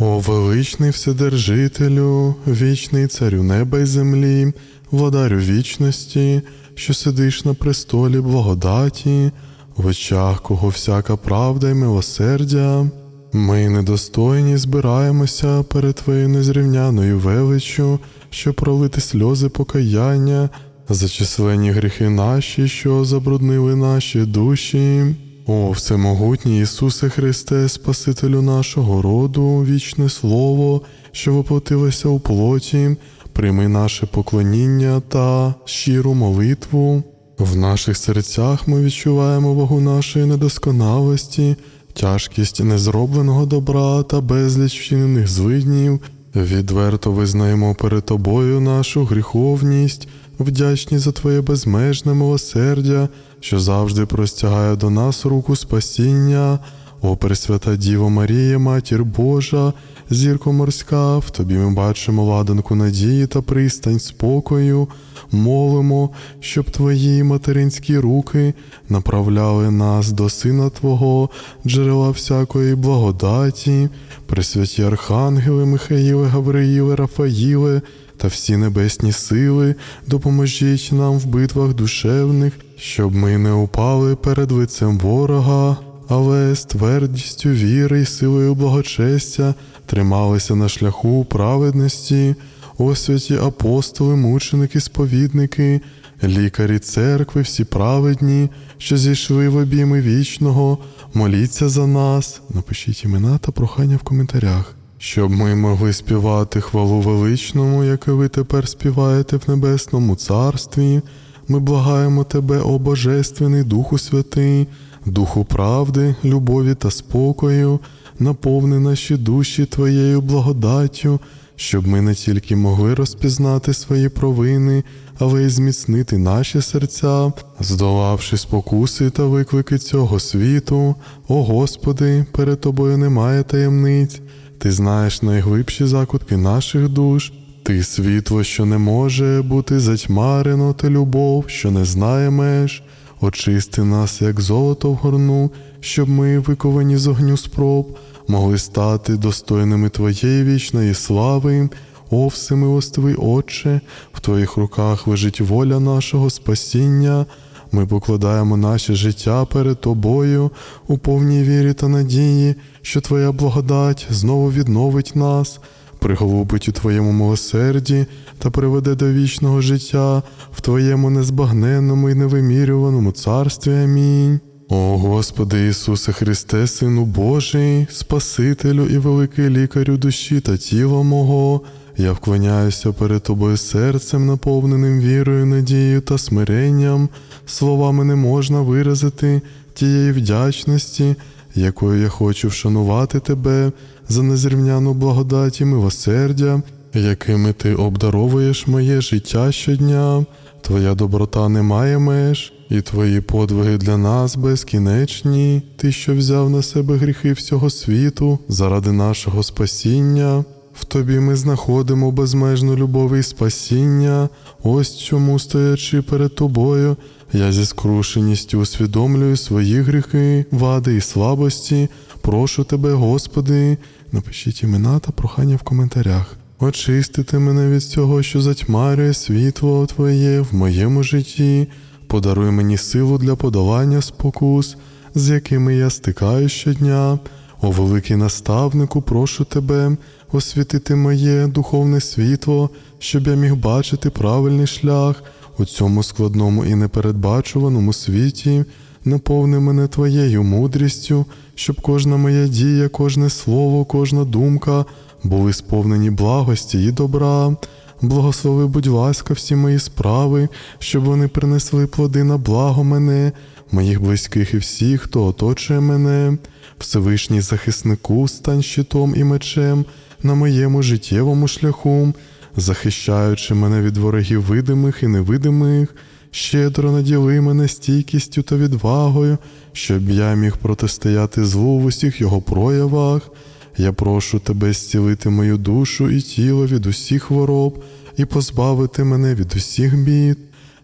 О величний Вседержителю, вічний царю неба й землі, владарю вічності, що сидиш на престолі благодаті, в очах кого всяка правда й милосердя. Ми недостойні збираємося перед Твоєю незрівняною величчю, щоб пролити сльози покаяння за численні гріхи наші, що забруднили наші душі. О, всемогутній Ісусе Христе, Спасителю нашого роду, вічне Слово, що воплотилося у плоті, прийми наше поклоніння та щиру молитву. В наших серцях ми відчуваємо вагу нашої недосконалості, тяжкість незробленого добра та безліч вчинених злиднів. Відверто визнаємо перед тобою нашу гріховність, вдячні за Твоє безмежне милосердя, що завжди простягає до нас руку спасіння. О, Пресвята Діво Марія, Матір Божа, зірко морська, в тобі ми бачимо ладанку надії та пристань спокою, молимо, щоб твої материнські руки направляли нас до Сина Твого, джерела всякої благодаті, Пресвяті Архангели, Михаїле, Гавриїле, Рафаїле та всі небесні сили, допоможіть нам в битвах душевних, щоб ми не упали перед лицем ворога але з твердістю віри й силою благочестя трималися на шляху праведності, о святі апостоли, мученики, сповідники, лікарі церкви, всі праведні, що зійшли в обійми вічного, моліться за нас. Напишіть імена та прохання в коментарях. Щоб ми могли співати хвалу величному, як і ви тепер співаєте в небесному царстві, ми благаємо Тебе, о Божественний Духу Святий, Духу правди, любові та спокою, наповни наші душі Твоєю благодаттю, щоб ми не тільки могли розпізнати свої провини, але й зміцнити наші серця, здолавши спокуси та виклики цього світу. О Господи, перед Тобою немає таємниць, Ти знаєш найглибші закутки наших душ. Ти світло, що не може бути затьмарено, та любов, що не знає меж. Очисти нас, як золото в горну, щоб ми, виковані з огню спроб, могли стати достойними Твоєї вічної слави. О, всемилостивий Отче, в Твоїх руках лежить воля нашого спасіння. Ми покладаємо наше життя перед Тобою у повній вірі та надії, що Твоя благодать знову відновить нас приголубить у Твоєму милосерді та приведе до вічного життя в Твоєму незбагненному і невимірюваному царстві. Амінь. О Господи Ісусе Христе, Сину Божий, Спасителю і великий лікарю душі та тіла мого, я вклоняюся перед Тобою серцем, наповненим вірою, надією та смиренням, словами не можна виразити тієї вдячності, якою я хочу вшанувати Тебе за незрівняну благодать і милосердя, якими ти обдаровуєш моє життя щодня. Твоя доброта не має меж, і твої подвиги для нас безкінечні, ти, що взяв на себе гріхи всього світу заради нашого спасіння. В тобі ми знаходимо безмежну любов і спасіння, ось чому, стоячи перед тобою, я зі скрушеністю усвідомлюю свої гріхи, вади і слабості. Прошу тебе, Господи, напишіть імена та прохання в коментарях. Очистити мене від цього, що затьмарює світло Твоє в моєму житті, подаруй мені силу для подолання спокус, з якими я стикаю щодня. О великий наставнику, прошу тебе освітити моє духовне світло, щоб я міг бачити правильний шлях у цьому складному і непередбачуваному світі. Наповни мене Твоєю мудрістю, щоб кожна моя дія, кожне слово, кожна думка були сповнені благості і добра. Благослови, будь ласка, всі мої справи, щоб вони принесли плоди на благо мене, моїх близьких і всіх, хто оточує мене, Всевишній захиснику, стань щитом і мечем на моєму життєвому шляху, захищаючи мене від ворогів видимих і невидимих щедро наділи мене стійкістю та відвагою, щоб я міг протистояти злу в усіх його проявах. Я прошу тебе зцілити мою душу і тіло від усіх хвороб і позбавити мене від усіх бід.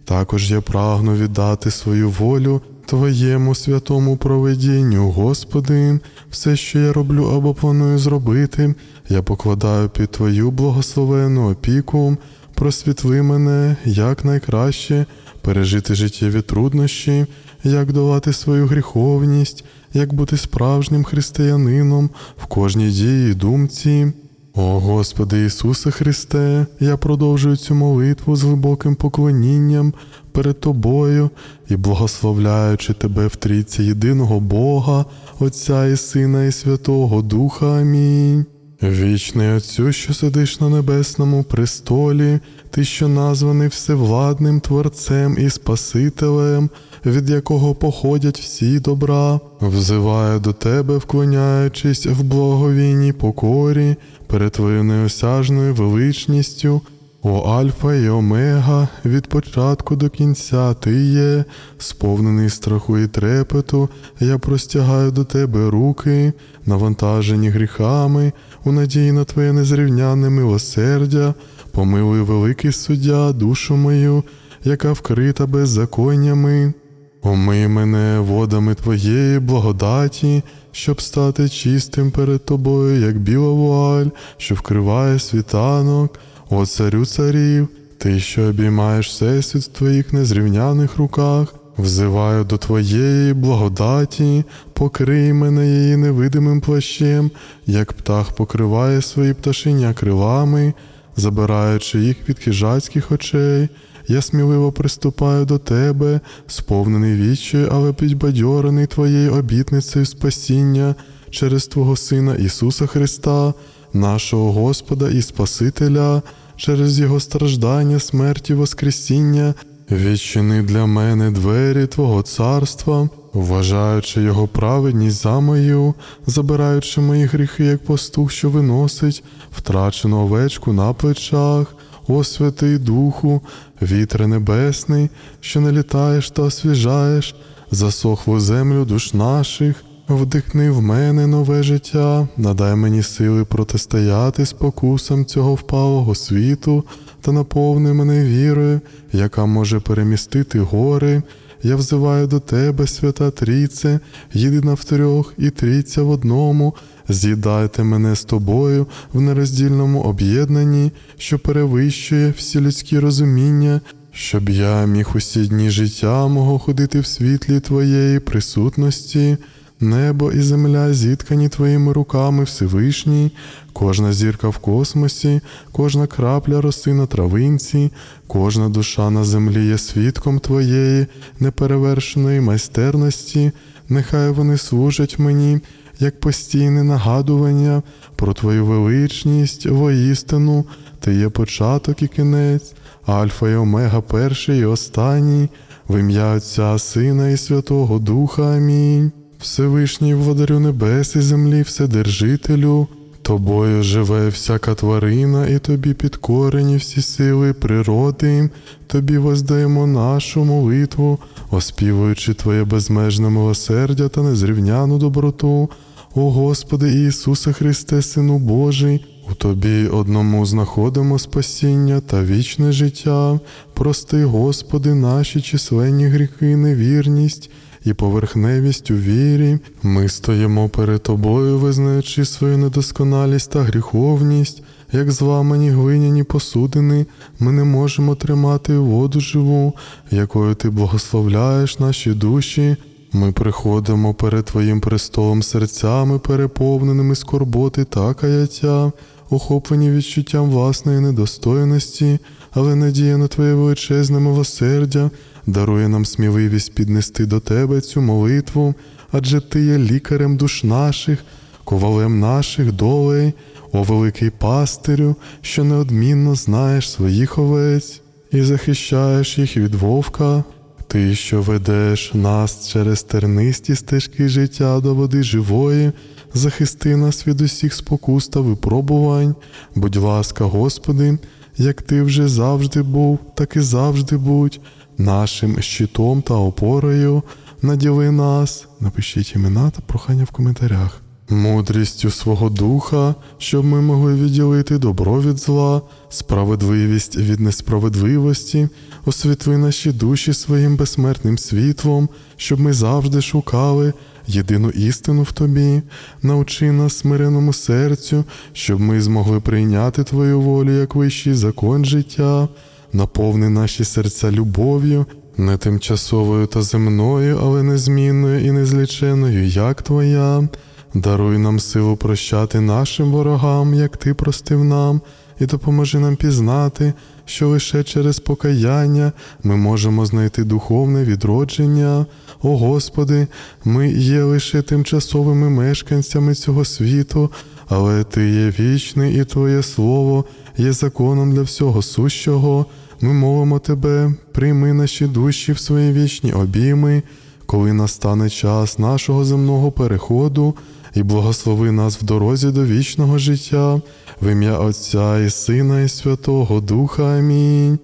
Також я прагну віддати свою волю Твоєму святому проведінню, Господи, все, що я роблю або планую зробити, я покладаю під Твою благословенну опіку, просвітли мене як найкраще пережити життєві труднощі, як долати свою гріховність, як бути справжнім християнином в кожній дії і думці. О Господи Ісусе Христе, я продовжую цю молитву з глибоким поклонінням перед Тобою і благословляючи Тебе в трійці єдиного Бога, Отця і Сина і Святого Духа. Амінь. Вічний Отцю, що сидиш на небесному престолі, ти, що названий всевладним Творцем і Спасителем, від якого походять всі добра, взиваю до тебе, вклоняючись в благовійній покорі перед твоєю неосяжною величністю. О Альфа і Омега, від початку до кінця ти є, сповнений страху і трепету, я простягаю до тебе руки, навантажені гріхами, у надії на твоє незрівняне милосердя, помилуй великий суддя, душу мою, яка вкрита беззаконнями. Омий мене водами Твоєї благодаті, щоб стати чистим перед Тобою, як біла вуаль, що вкриває світанок, о царю царів, ти, що обіймаєш всесвіт в твоїх незрівняних руках, взиваю до Твоєї благодаті, покрий мене її невидимим плащем, як птах покриває свої пташеня крилами, забираючи їх від хижацьких очей. Я сміливо приступаю до тебе, сповнений віччю, але підбадьорений Твоєю обітницею спасіння через Твого Сина Ісуса Христа, нашого Господа і Спасителя, через Його страждання, смерті, Воскресіння, відчини для мене двері Твого царства, вважаючи Його праведність за мою, забираючи мої гріхи, як пастух, що виносить втрачену овечку на плечах. О Святий Духу, вітре небесний, що не літаєш та освіжаєш, засохлу землю душ наших, вдихни в мене нове життя, надай мені сили протистояти спокусам цього впалого світу та наповни мене вірою, яка може перемістити гори. Я взиваю до тебе, свята Трійце, єдина в трьох і трійця в одному. З'їдайте мене з тобою в нероздільному об'єднанні, що перевищує всі людські розуміння, щоб я міг усі дні життя мого ходити в світлі Твоєї присутності. Небо і земля зіткані твоїми руками Всевишній, кожна зірка в космосі, кожна крапля роси на травинці, кожна душа на землі є свідком твоєї неперевершеної майстерності, нехай вони служать мені, як постійне нагадування про твою величність, воістину, ти є початок і кінець, Альфа і Омега, перший і останній, в ім'я Отця, Сина і Святого Духа. Амінь. Всевишній владарю небес і землі, Вседержителю, тобою живе всяка тварина, і тобі підкорені всі сили природи, тобі воздаємо нашу молитву, оспівуючи Твоє безмежне милосердя та незрівняну доброту. О Господи Ісусе Христе, Сину Божий, у Тобі одному знаходимо спасіння та вічне життя. Прости, Господи, наші численні гріхи, невірність і поверхневість у вірі. Ми стоїмо перед Тобою, визнаючи свою недосконалість та гріховність. Як зламані глиняні посудини, ми не можемо тримати воду живу, якою ти благословляєш наші душі. Ми приходимо перед Твоїм престолом серцями, переповненими скорботи та каяття, охоплені відчуттям власної недостойності, але надія на Твоє величезне милосердя дарує нам сміливість піднести до Тебе цю молитву, адже Ти є лікарем душ наших, ковалем наших долей, о великий пастирю, що неодмінно знаєш своїх овець і захищаєш їх від вовка. Ти, що ведеш нас через тернисті стежки життя до води живої, захисти нас від усіх спокус та випробувань. Будь ласка, Господи, як ти вже завжди був, так і завжди будь, нашим щитом та опорою. Наділи нас. Напишіть імена та прохання в коментарях. мудрістю свого духа, щоб ми могли відділити добро від зла, справедливість від несправедливості, освітли наші душі своїм безсмертним світлом, щоб ми завжди шукали єдину істину в тобі, научи нас смиреному серцю, щоб ми змогли прийняти Твою волю як вищий закон життя, наповни наші серця любов'ю, не тимчасовою та земною, але незмінною і незліченою, як Твоя. Даруй нам силу прощати нашим ворогам, як Ти простив нам, і допоможи нам пізнати, що лише через покаяння ми можемо знайти духовне відродження. О Господи, ми є лише тимчасовими мешканцями цього світу, але Ти є вічний, і Твоє Слово є законом для всього сущого. Ми молимо Тебе, прийми наші душі в свої вічні обійми, коли настане час нашого земного переходу, і благослови нас в дорозі до вічного життя, в ім'я Отця і Сина, і Святого Духа. Амінь.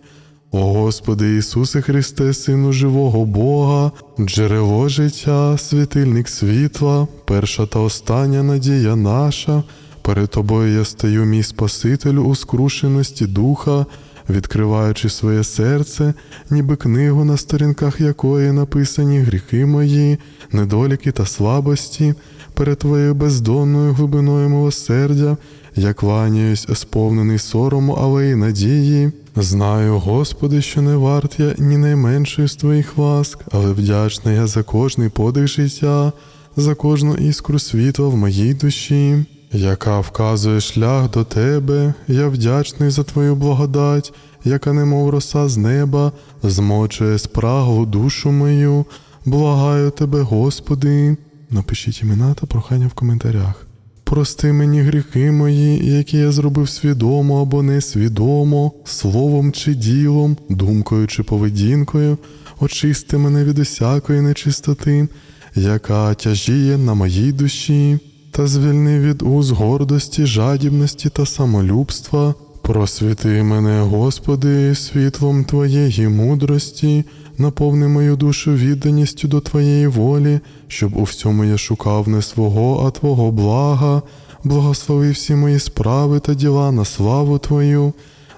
О Господи Ісусе Христе, Сину живого Бога, джерело життя, світильник світла, перша та остання надія наша. Перед Тобою я стою, мій Спасителю, у скрушеності духа, відкриваючи своє серце, ніби книгу, на сторінках якої написані гріхи мої, недоліки та слабості, перед Твоєю бездонною глибиною милосердя, я кланяюсь, сповнений сорому, але й надії. Знаю, Господи, що не варт я ні найменшої з Твоїх ласк, але вдячний я за кожний подих життя, за кожну іскру світла в моїй душі, яка вказує шлях до Тебе, я вдячний за Твою благодать, яка немов роса з неба, змочує спраглу душу мою. Благаю Тебе, Господи. Напишіть імена та прохання в коментарях. Прости мені гріхи мої, які я зробив свідомо або несвідомо, словом чи ділом, думкою чи поведінкою, очисти мене від усякої нечистоти, яка тяжіє на моїй душі, та звільни від уз гордості, жадібності та самолюбства. Просвіти мене, Господи, світлом Твоєї мудрості, наповни мою душу відданістю до Твоєї волі, щоб у всьому я шукав не свого, а Твого блага, благослови всі мої справи та діла на славу Твою.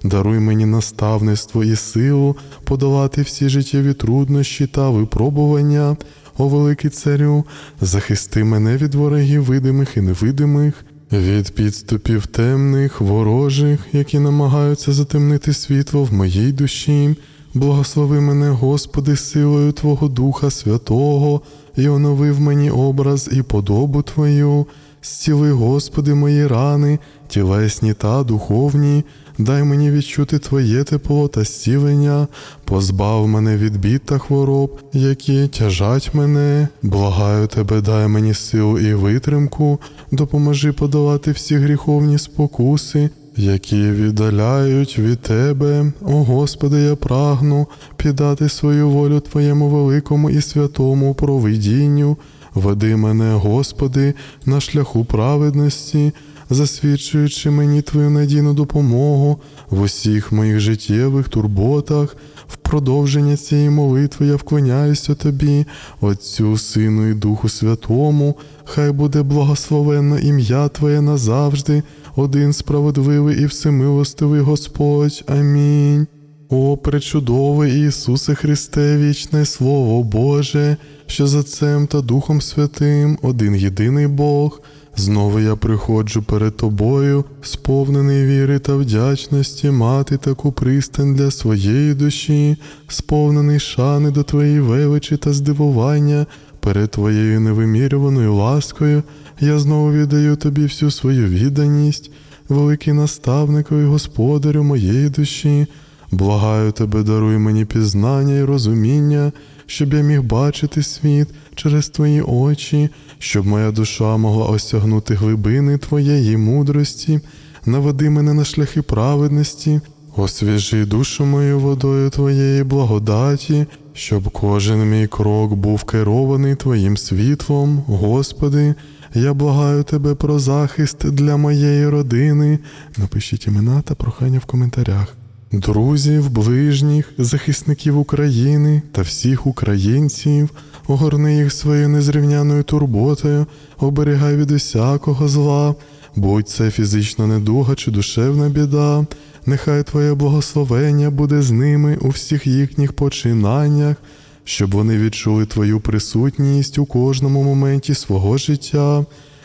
Даруй мені наставництво і силу подолати всі життєві труднощі та випробування, о великий царю, захисти мене від ворогів видимих і невидимих, від підступів темних, ворожих, які намагаються затемнити світло в моїй душі. Благослови мене, Господи, силою Твого Духа Святого, і онови в мені образ і подобу Твою. Зціли, Господи, мої рани, тілесні та духовні, дай мені відчути Твоє тепло та зцілення, позбав мене від бід та хвороб, які тяжать мене. Благаю Тебе, дай мені силу і витримку, допоможи подолати всі гріховні спокуси, які віддаляють від Тебе, о Господи, я прагну піддати свою волю Твоєму великому і святому провидінню. Веди мене, Господи, на шляху праведності, засвідчуючи мені Твою надійну допомогу в усіх моїх життєвих турботах. В продовження цієї молитви я вклоняюся Тобі, Отцю, Сину і Духу Святому, хай буде благословенно ім'я Твоє назавжди, один справедливий і всемилостивий Господь. Амінь. О, пречудовий Ісусе Христе, вічне Слово Боже, що за Отцем та Духом Святим, один єдиний Бог. Знову я приходжу перед Тобою, сповнений віри та вдячності, мати таку пристань для своєї душі, сповнений шани до Твоєї величі та здивування, перед Твоєю невимірюваною ласкою, я знову віддаю Тобі всю свою відданість, великий наставнику і господарю моєї душі. Благаю тебе, даруй мені пізнання і розуміння, щоб я міг бачити світ через твої очі, щоб моя душа могла осягнути глибини твоєї мудрості, наведи мене на шляхи праведності, освіжи душу мою водою твоєї благодаті, щоб кожен мій крок був керований Твоїм світлом, Господи. Я благаю тебе про захист для моєї родини. Напишіть імена та прохання в коментарях друзів, ближніх, захисників України та всіх українців. Огорни їх своєю незрівняною турботою, оберігай від усякого зла, будь це фізична недуга чи душевна біда, нехай Твоє благословення буде з ними у всіх їхніх починаннях, щоб вони відчули Твою присутність у кожному моменті свого життя.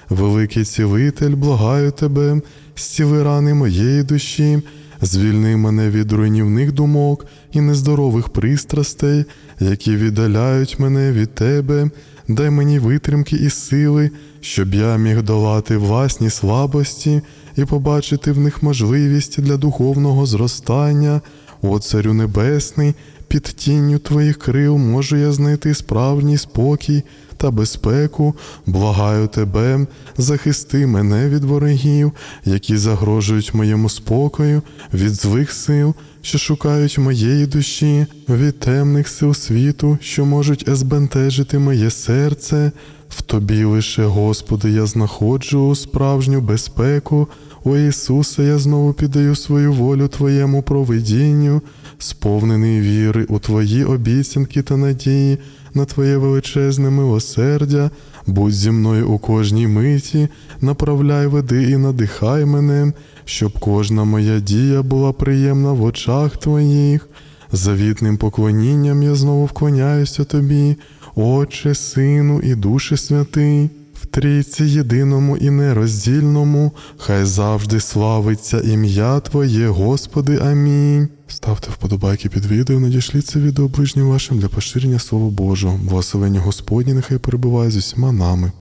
Великий цілитель, благаю тебе, зціли рани моєї душі, звільни мене від руйнівних думок і нездорових пристрастей, які віддаляють мене від тебе, дай мені витримки і сили, щоб я міг долати власні слабості і побачити в них можливість для духовного зростання. О Царю Небесний, під тінню твоїх крил можу я знайти справжній спокій та безпеку. Благаю тебе, захисти мене від ворогів, які загрожують моєму спокою, від злих сил, що шукають моєї душі, від темних сил світу, що можуть збентежити моє серце. В тобі лише, Господи, я знаходжу справжню безпеку. О Ісусе, я знову піддаю свою волю Твоєму провидінню, сповнений віри у Твої обіцянки та надії на Твоє величезне милосердя, будь зі мною у кожній миті, направляй, веди і надихай мене, щоб кожна моя дія була приємна в очах Твоїх. Завітним поклонінням я знову вклоняюся Тобі, Отче, Сину і Душі Святий. В трійці єдиному і нероздільному, хай завжди славиться ім'я Твоє, Господи. Амінь. Ставте вподобайки під відео, надішліть це відео ближнім вашим для поширення Слова Божого. Благословення Господні нехай перебуває з усіма нами.